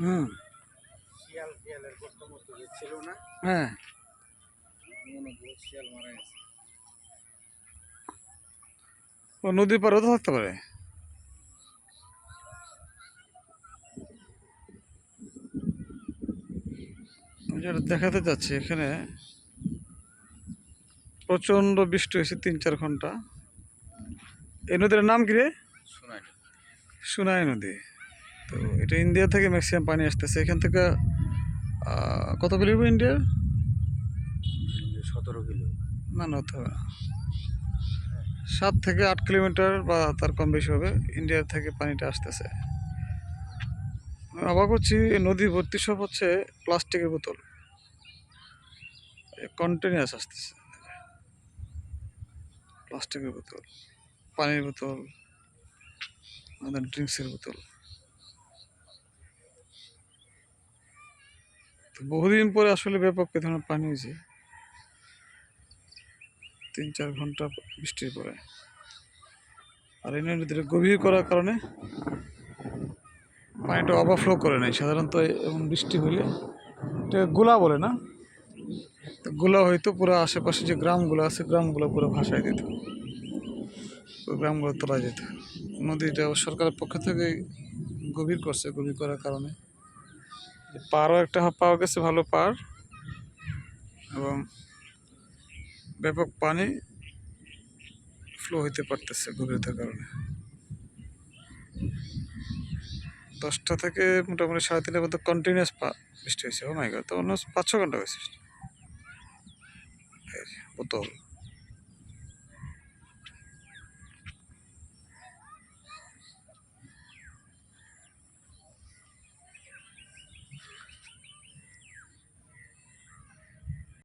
হুম। শিয়াল শিয়ালের গর্ত মতো ছিল না হ্যাঁ। শিয়াল মারা গেছে। ও নদীর পাড়েও তো থাকতে পারে? যেটা দেখাতে চাচ্ছি এখানে প্রচণ্ড বৃষ্টি হয়েছে তিন চার ঘণ্টা। এই নদীর নাম কি রে? সুনাই নদী। তো এটা ইন্ডিয়া থেকে ম্যাক্সিমাম পানি আসতেছে। এখান থেকে কত কিলোমিটার ইন্ডিয়া? সতেরো কিলো। না না হতে হবে সাত থেকে আট কিলোমিটার বা তার কম বেশি হবে ইন্ডিয়ার থেকে পানিটা আসতেছে। অবাক হচ্ছি নদী ভর্তি সব হচ্ছে প্লাস্টিকের বোতল। কন্টিনিউয়াস আসতেছে। প্লাস্টিকের বোতল পানির বোতল আমাদের ড্রিঙ্কসের বোতল। তো বহুদিন পরে আসলে ব্যাপক এ ধরনের পানি হয়েছে। তিন চার ঘণ্টা বৃষ্টির পরে। আর এই নদীটা গভীর করার কারণে পানিটা ওভারফ্লো করে নেয় সাধারণত এমন বৃষ্টি হলে এটা গোলা বলে না। গোলা হয়তো পুরো আশেপাশে যে গ্রামগুলো আছে, গ্রামগুলো পুরো ভাসায় দিত। গ্রামগুলো তোলা যেত। নদীটা সরকারের পক্ষ থেকে গভীর করছে, গভীর করার কারণে। পারও একটা পাওয়া গেছে, ভালো পার। এবং ব্যাপক পানি ফ্লো হইতে পারতেছে গভীরতার কারণে। দশটা থেকে মোটামুটি সাড়ে তিনটার মধ্যে কন্টিনিউয়াস বৃষ্টি হয়েছে। ও মাই গড তো অন্য পাঁচ ছ ঘণ্টা হয়েছে। বোতল।